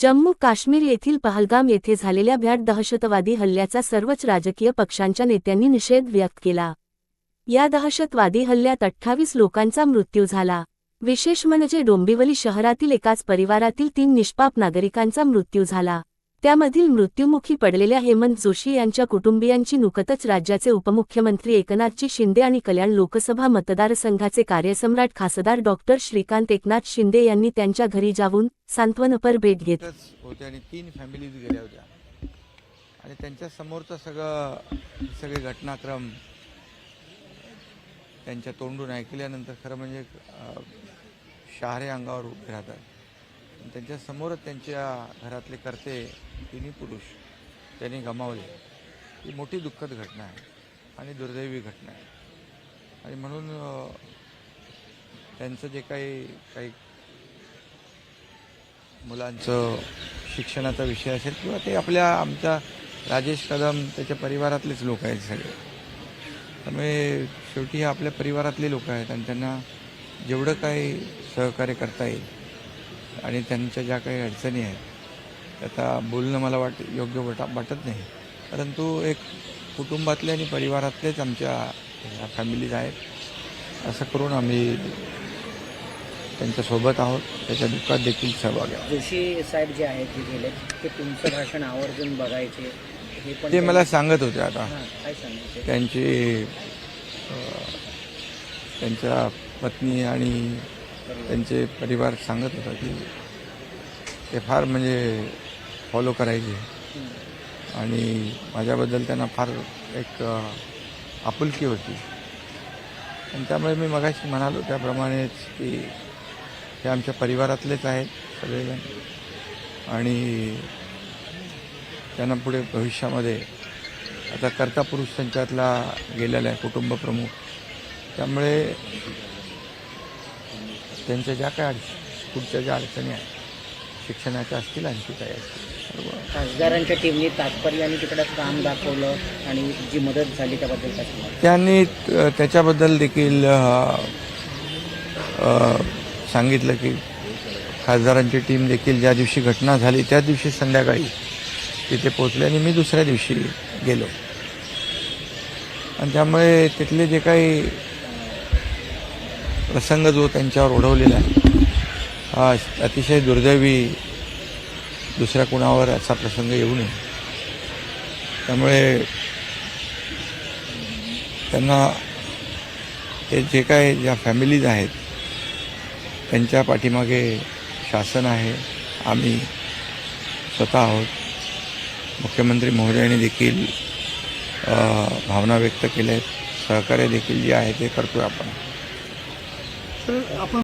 जम्मू काश्मीर येथील पहलगाम येथे झालेल्या भ्याट दहशतवादी हल्ल्याचा सर्वच राजकीय पक्षांच्या नेत्यांनी निषेध व्यक्त केला. या दहशतवादी हल्ल्यात अठ्ठावीस लोकांचा मृत्यू झाला. विशेष म्हणजे डोंबिवली शहरातील एकाच परिवारातील तीन निष्पाप नागरिकांचा मृत्यू झाला. त्यामधील मृत्युमुखी पडलेल्या हेमंत जोशी यांच्या कुटुंबियांची नुकतच राज्याचे उपमुख्यमंत्री एकनाथजी शिंदे आणि कल्याण लोकसभा मतदारसंघाचे कार्यसम्राट खासदार डॉक्टर श्रीकांत एकनाथ शिंदे यांनी त्यांच्या घरी जाऊन सांत्वनपर भेट घेत होते आणि तीन फॅमिलीज गेल्या होत्या. आणि त्यांच्या समोरचा सगळं सगळे घटनाक्रम त्यांच्या तोंडून ऐकल्यानंतर खरं म्हणजे अं, शहारे अंगावर उभे राहतात. आणि त्यांच्या त्यांच्या घरातले करते तिन्ही पुरुष त्यांनी गमावले. ही मोठी दुःखद घटना आहे आणि दुर्दैवी घटना आहे. आणि म्हणून त्यांचं जे काही काही मुलांचं शिक्षणाचा विषय असेल किंवा ते आपल्या आमच्या राजेश कदम त्याच्या परिवारातलेच लोक आहेत सगळे. त्यामुळे शेवटी हे आपल्या परिवारातले लोक आहेत आणि त्यांना जेवढं काही सहकार्य करता येईल आणि त्यांच्या ज्या काही अडचणी आहेत आता बोलणं मला वाट योग्य वाट वाटत नाही. परंतु एक कुटुंबातले आणि परिवारातलेच आमच्या फॅमिलीज आहेत. असं करून आम्ही त्यांच्यासोबत आहोत. त्याच्या दुःखात देखील सहभागी आहोत. जोशी साहेब जे आहेत जे गेले ते तुमचं भाषण आवर्जून बघायचे हे पण ते मला सांगत होते आता. हां काय त्यांची त्यांच्या पत्नी आणि त्यांचे परिवार सांगत होता की ते फार म्हणजे फॉलो करायचे. आणि माझ्याबद्दल त्यांना फार एक आपुलकी होती. आणि त्यामुळे मी मगाशी म्हणालो त्याप्रमाणेच की हे आमच्या परिवारातलेच आहेत सगळेजण. आणि त्यांना पुढे भविष्यामध्ये आता कर्ता पुरुष त्यांच्यातला गेलेला आहे कुटुंबप्रमुख त्यामुळे त्यांच्या ज्या काही अडच पुढच्या ज्या अडचणी आहेत शिक्षणाच्या असतील आणखी काही असतील. खासदारांच्या टीमने तात्पर्याने तिकडं काम दाखवलं आणि जी मदत झाली त्याबद्दल काय त्यांनी त्याच्याबद्दल देखील सांगितलं की खासदारांची टीम देखील ज्या दिवशी घटना झाली त्या दिवशी संध्याकाळी तिथे पोचले आणि मी दुसऱ्या दिवशी गेलो. आणि त्यामुळे तिथले जे काही प्रसंग जो त्यांच्यावर ओढवलेला आहे हा अतिशय दुर्दैवी दुसऱ्या कुणावर असा प्रसंग येऊ नये. त्यामुळे त्यांना हे जे काय ज्या फॅमिलीज आहेत त्यांच्या पाठीमागे शासन आहे आम्ही स्वतः आहोत. मुख्यमंत्री महोदयांनी देखील भावना व्यक्त केल्या आहेत. सहकार्य देखील जे आहे ते करतो आपण. तर आपण